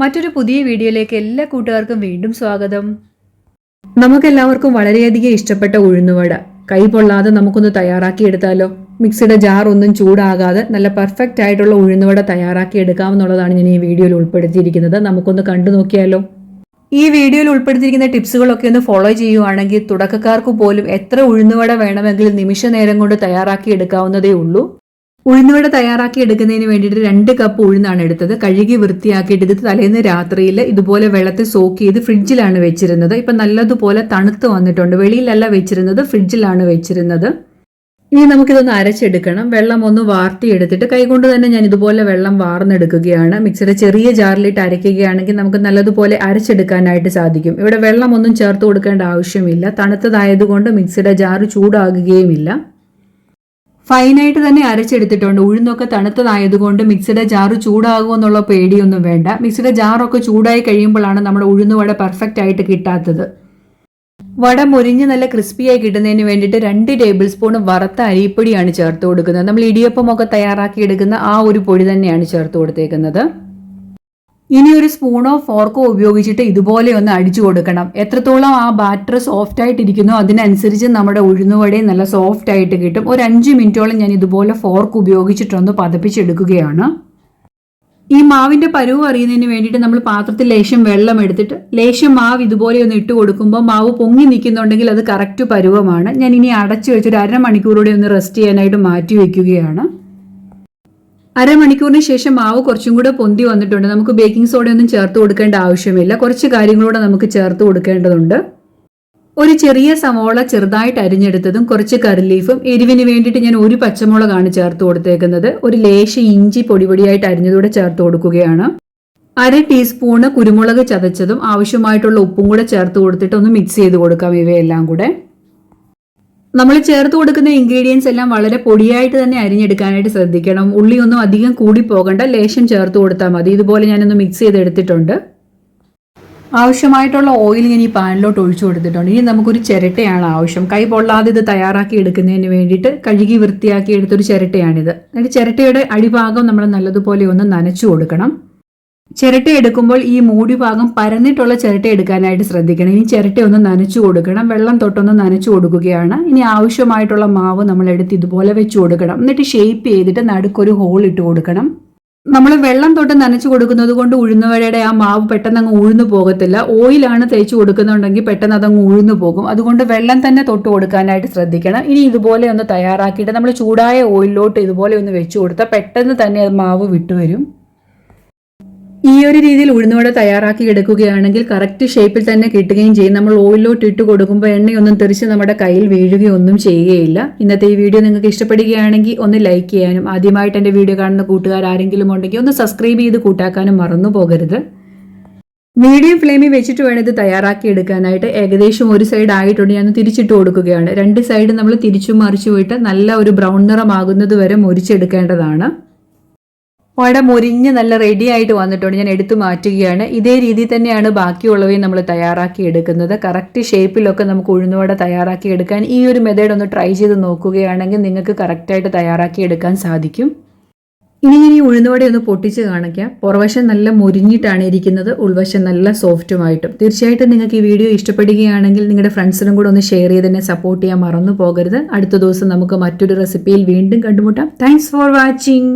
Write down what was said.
മറ്റൊരു പുതിയ വീഡിയോയിലേക്ക് എല്ലാ കൂട്ടുകാർക്കും വീണ്ടും സ്വാഗതം. നമുക്കെല്ലാവർക്കും വളരെയധികം ഇഷ്ടപ്പെട്ട ഉഴുന്നുവട. കൈ പൊള്ളാതെ നമുക്കൊന്ന് തയ്യാറാക്കി എടുത്താലോ മിക്സിയുടെ ജാർ ഒന്നും ചൂടാകാതെ നല്ല പെർഫെക്റ്റ് ആയിട്ടുള്ള ഉഴുന്നുവട തയ്യാറാക്കി എടുക്കാമെന്നുള്ളതാണ് ഞാൻ ഈ വീഡിയോയിൽ ഉൾപ്പെടുത്തിയിരിക്കുന്നത്. നമുക്കൊന്ന് കണ്ടു നോക്കിയാലോ? ഈ വീഡിയോയിൽ ഉൾപ്പെടുത്തിയിരിക്കുന്ന ടിപ്സുകളൊക്കെ ഒന്ന് ഫോളോ ചെയ്യുവാണെങ്കിൽ തുടക്കക്കാർക്ക് പോലും എത്ര ഉഴുന്നുവട വേണമെങ്കിലും നിമിഷ നേരം കൊണ്ട് തയ്യാറാക്കി എടുക്കാവുന്നതേ ഉള്ളൂ. ഉഴുന്നുവട തയ്യാറാക്കി എടുക്കുന്നതിന് വേണ്ടിയിട്ട് രണ്ട് കപ്പ് ഉഴുന്നാണ് എടുത്തത്. കഴുകി വൃത്തിയാക്കിയിട്ട് ഇത് തലേന്ന് രാത്രിയിൽ ഇതുപോലെ വെള്ളത്തിൽ സോക്ക് ചെയ്ത് ഫ്രിഡ്ജിലാണ് വെച്ചിരുന്നത്. ഇപ്പം നല്ലതുപോലെ തണുത്ത് വന്നിട്ടുണ്ട്. വെളിയിലല്ല വെച്ചിരുന്നത് ഫ്രിഡ്ജിലാണ് വെച്ചിരുന്നത്. ഇനി നമുക്കിതൊന്ന് അരച്ചെടുക്കണം. വെള്ളം ഒന്ന് വാർത്തി എടുത്തിട്ട് കൈകൊണ്ട് തന്നെ ഞാൻ ഇതുപോലെ വെള്ളം വാർന്നെടുക്കുകയാണ്. മിക്സിയുടെ ചെറിയ ജാറിലിട്ട് അരയ്ക്കുകയാണെങ്കിൽ നമുക്ക് നല്ലതുപോലെ അരച്ചെടുക്കാനായിട്ട് സാധിക്കും. ഇവിടെ വെള്ളം ഒന്നും ചേർത്ത് കൊടുക്കേണ്ട ആവശ്യമില്ല. തണുത്തതായതുകൊണ്ട് മിക്സിയുടെ ജാറ് ചൂടാകുകയുമില്ല. ഫൈനായിട്ട് തന്നെ അരച്ചെടുത്തിട്ടുണ്ട്. ഉഴുന്നൊക്കെ തണുത്തതായതുകൊണ്ട് മിക്സിയുടെ ജാറ് ചൂടാകുമെന്നുള്ള പേടിയൊന്നും വേണ്ട. മിക്സിയുടെ ജാറൊക്കെ ചൂടായി കഴിയുമ്പോഴാണ് നമ്മുടെ ഉഴുന്ന് വട പെർഫെക്റ്റ് ആയിട്ട് കിട്ടാത്തത്. വട മുരിഞ്ഞ് നല്ല ക്രിസ്പിയായി കിട്ടുന്നതിന് വേണ്ടിയിട്ട് രണ്ട് ടേബിൾ സ്പൂൺ വറുത്ത അരിപ്പൊടിയാണ് ചേർത്ത് കൊടുക്കുന്നത്. നമ്മൾ ഇടിയപ്പമൊക്കെ തയ്യാറാക്കി എടുക്കുന്ന ആ ഒരു പൊടി തന്നെയാണ് ചേർത്ത് കൊടുത്തേക്കുന്നത്. ഇനി ഒരു സ്പൂണോ ഫോർക്കോ ഉപയോഗിച്ചിട്ട് ഇതുപോലെ ഒന്ന് അടിച്ചു കൊടുക്കണം. എത്രത്തോളം ആ ബാറ്റർ സോഫ്റ്റ് ആയിട്ട് ഇരിക്കുന്നോ അതിനനുസരിച്ച് നമ്മുടെ ഉഴുന്നുവടയും നല്ല സോഫ്റ്റ് ആയിട്ട് കിട്ടും. ഒരു അഞ്ച് മിനിറ്റോളം ഞാൻ ഇതുപോലെ ഫോർക്ക് ഉപയോഗിച്ചിട്ടൊന്ന് പതപ്പിച്ചെടുക്കുകയാണ്. ഈ മാവിന്റെ പരുവ് അറിയുന്നതിന് വേണ്ടിയിട്ട് നമ്മൾ പാത്രത്തിൽ ലേശം വെള്ളം എടുത്തിട്ട് ലേശം മാവ് ഇതുപോലെ ഒന്ന് ഇട്ട് കൊടുക്കുമ്പോൾ മാവ് പൊങ്ങി നിൽക്കുന്നുണ്ടെങ്കിൽ അത് കറക്റ്റ് പരുവമാണ്. ഞാൻ ഇനി അടച്ചു വെച്ചൊരു അരമണിക്കൂറോടെ ഒന്ന് റെസ്റ്റ് ചെയ്യാനായിട്ട് മാറ്റി വെക്കുകയാണ്. അരമണിക്കൂറിന് ശേഷം മാവ് കുറച്ചും കൂടെ പൊന്തി വന്നിട്ടുണ്ട്. നമുക്ക് ബേക്കിംഗ് സോഡ ഒന്നും ചേർത്ത് കൊടുക്കേണ്ട ആവശ്യമില്ല. കുറച്ച് കാര്യങ്ങളൂടെ നമുക്ക് ചേർത്ത് കൊടുക്കേണ്ടതുണ്ട്. ഒരു ചെറിയ സവോള ചെറുതായിട്ട് അരിഞ്ഞെടുത്തതും കുറച്ച് കറിലീഫും എരിവിന് വേണ്ടിയിട്ട് ഞാൻ ഒരു പച്ചമുളകാണ് ചേർത്ത് കൊടുത്തേക്കുന്നത്. ഒരു ലേശ ഇഞ്ചി പൊടിപൊടിയായിട്ട് അരിഞ്ഞതൂടെ ചേർത്ത് കൊടുക്കുകയാണ്. അര ടീസ്പൂണ് കുരുമുളക് ചതച്ചതും ആവശ്യമായിട്ടുള്ള ഉപ്പും കൂടെ ചേർത്ത് കൊടുത്തിട്ട് ഒന്ന് മിക്സ് ചെയ്ത് കൊടുക്കാം ഇവയെല്ലാം കൂടെ. നമ്മൾ ചേർത്ത് കൊടുക്കുന്ന ഇൻഗ്രീഡിയൻസ് എല്ലാം വളരെ പൊടിയായിട്ട് തന്നെ അരിഞ്ഞെടുക്കാനായിട്ട് ശ്രദ്ധിക്കണം. ഉള്ളിയൊന്നും അധികം കൂടി പോകണ്ട ലേശം ചേർത്ത് കൊടുത്താൽ മതി. ഇതുപോലെ ഞാനൊന്ന് മിക്സ് ചെയ്തെടുത്തിട്ടുണ്ട്. ആവശ്യമായിട്ടുള്ള ഓയിൽ ഞാൻ ഈ പാനിലോട്ട് ഒഴിച്ചു കൊടുത്തിട്ടുണ്ട്. ഇനി നമുക്കൊരു ചിരട്ടയാണ് ആവശ്യം. കൈ പൊള്ളാതെ ഇത് തയ്യാറാക്കി എടുക്കുന്നതിന് വേണ്ടിയിട്ട് കഴുകി വൃത്തിയാക്കി എടുത്തൊരു ചിരട്ടയാണിത്. എന്നിട്ട് ചിരട്ടയുടെ അടിഭാഗം നമ്മൾ നല്ലതുപോലെ ഒന്ന് നനച്ചു കൊടുക്കണം. ചിരട്ട എടുക്കുമ്പോൾ ഈ മൂടി ഭാഗം പരന്നിട്ടുള്ള ചിരട്ട എടുക്കാനായിട്ട് ശ്രദ്ധിക്കണം. ഇനി ചിരട്ട ഒന്ന് നനച്ചു കൊടുക്കണം. വെള്ളം തൊട്ടൊന്ന് നനച്ചു കൊടുക്കുകയാണ്. ഇനി ആവശ്യമായിട്ടുള്ള മാവ് നമ്മൾ എടുത്ത് ഇതുപോലെ വെച്ച് കൊടുക്കണം. എന്നിട്ട് ഷേപ്പ് ചെയ്തിട്ട് നടുക്കൊരു ഹോൾ ഇട്ട് കൊടുക്കണം. നമ്മൾ വെള്ളം തൊട്ട് നനച്ചു കൊടുക്കുന്നത് കൊണ്ട് ഉഴുന്നുവടയുടെ ആ മാവ് പെട്ടെന്ന് അങ്ങ് ഉഴുന്നു പോകത്തില്ല. ഓയിലാണ് തേച്ച് കൊടുക്കുന്നുണ്ടെങ്കിൽ പെട്ടെന്ന് അതങ്ങ് ഉഴുന്നു പോകും. അതുകൊണ്ട് വെള്ളം തന്നെ തൊട്ട് കൊടുക്കാനായിട്ട് ശ്രദ്ധിക്കണം. ഇനി ഇതുപോലെ ഒന്ന് തയ്യാറാക്കിയിട്ട് നമ്മൾ ചൂടായ ഓയിലിലോട്ട് ഇതുപോലെ ഒന്ന് വെച്ച് കൊടുത്താൽ പെട്ടെന്ന് തന്നെ മാവ് വിട്ടുവരും. ഈ ഒരു രീതിയിൽ ഉഴുന്നുവട തയ്യാറാക്കി എടുക്കുകയാണെങ്കിൽ കറക്റ്റ് ഷേപ്പിൽ തന്നെ കിട്ടുകയും ചെയ്യും. നമ്മൾ ഓയിലോട്ട് ഇട്ട് കൊടുക്കുമ്പോൾ എണ്ണയൊന്നും തെറിച്ച് നമ്മുടെ കയ്യിൽ വീഴുകയൊന്നും ചെയ്യുകയില്ല. ഇന്നത്തെ ഈ വീഡിയോ നിങ്ങൾക്ക് ഇഷ്ടപ്പെടുകയാണെങ്കിൽ ഒന്ന് ലൈക്ക് ചെയ്യാനും ആദ്യമായിട്ട് എന്റെ വീഡിയോ കാണുന്ന കൂട്ടുകാർ ആരെങ്കിലും ഉണ്ടെങ്കിൽ ഒന്ന് സബ്സ്ക്രൈബ് ചെയ്ത് കൂട്ടാക്കാനും മറന്നു പോകരുത്. മീഡിയം ഫ്ലെയിമിൽ വെച്ചിട്ട് വേണം ഇത് തയ്യാറാക്കി എടുക്കാനായിട്ട്. ഏകദേശം ഒരു സൈഡ് ആയിട്ടുണ്ട്. ഞാൻ തിരിച്ചിട്ട് കൊടുക്കുകയാണ്. രണ്ട് സൈഡ് നമ്മൾ തിരിച്ചു മറിച്ചു പോയിട്ട് നല്ല ഒരു ബ്രൗൺ നിറമാകുന്നത് വരെ മുരിച്ചെടുക്കേണ്ടതാണ് വട മുരിഞ്ഞ് നല്ല റെഡി ആയിട്ട് വന്നിട്ടുണ്ട്. ഞാൻ എടുത്തു മാറ്റുകയാണ്. ഇതേ രീതിയിൽ തന്നെയാണ് ബാക്കിയുള്ളവയും നമ്മൾ തയ്യാറാക്കി എടുക്കുന്നത്. കറക്റ്റ് ഷേപ്പിലൊക്കെ നമുക്ക് ഉഴുന്നുവട തയ്യാറാക്കി എടുക്കാൻ ഈ ഒരു മെത്തേഡ് ഒന്ന് ട്രൈ ചെയ്ത് നോക്കുകയാണെങ്കിൽ നിങ്ങൾക്ക് കറക്റ്റായിട്ട് തയ്യാറാക്കി എടുക്കാൻ സാധിക്കും. ഇനി ഇനി ഉഴുന്നുവട ഒന്ന് പൊട്ടിച്ച് കാണിക്കാം. പുറവശം നല്ല മുരിഞ്ഞിട്ടാണ് ഇരിക്കുന്നത്. ഉൾവശം നല്ല സോഫ്റ്റുമായിട്ടും തീർച്ചയായിട്ടും നിങ്ങൾക്ക് ഈ വീഡിയോ ഇഷ്ടപ്പെടുകയാണെങ്കിൽ നിങ്ങളുടെ ഫ്രണ്ട്സിനും കൂടെ ഒന്ന് ഷെയർ ചെയ്ത് തന്നെ സപ്പോർട്ട് ചെയ്യാൻ മറന്നു പോകരുത്. അടുത്ത ദിവസം നമുക്ക് മറ്റൊരു റെസിപ്പിയിൽ വീണ്ടും കണ്ടുമുട്ടാം. Thanks for watching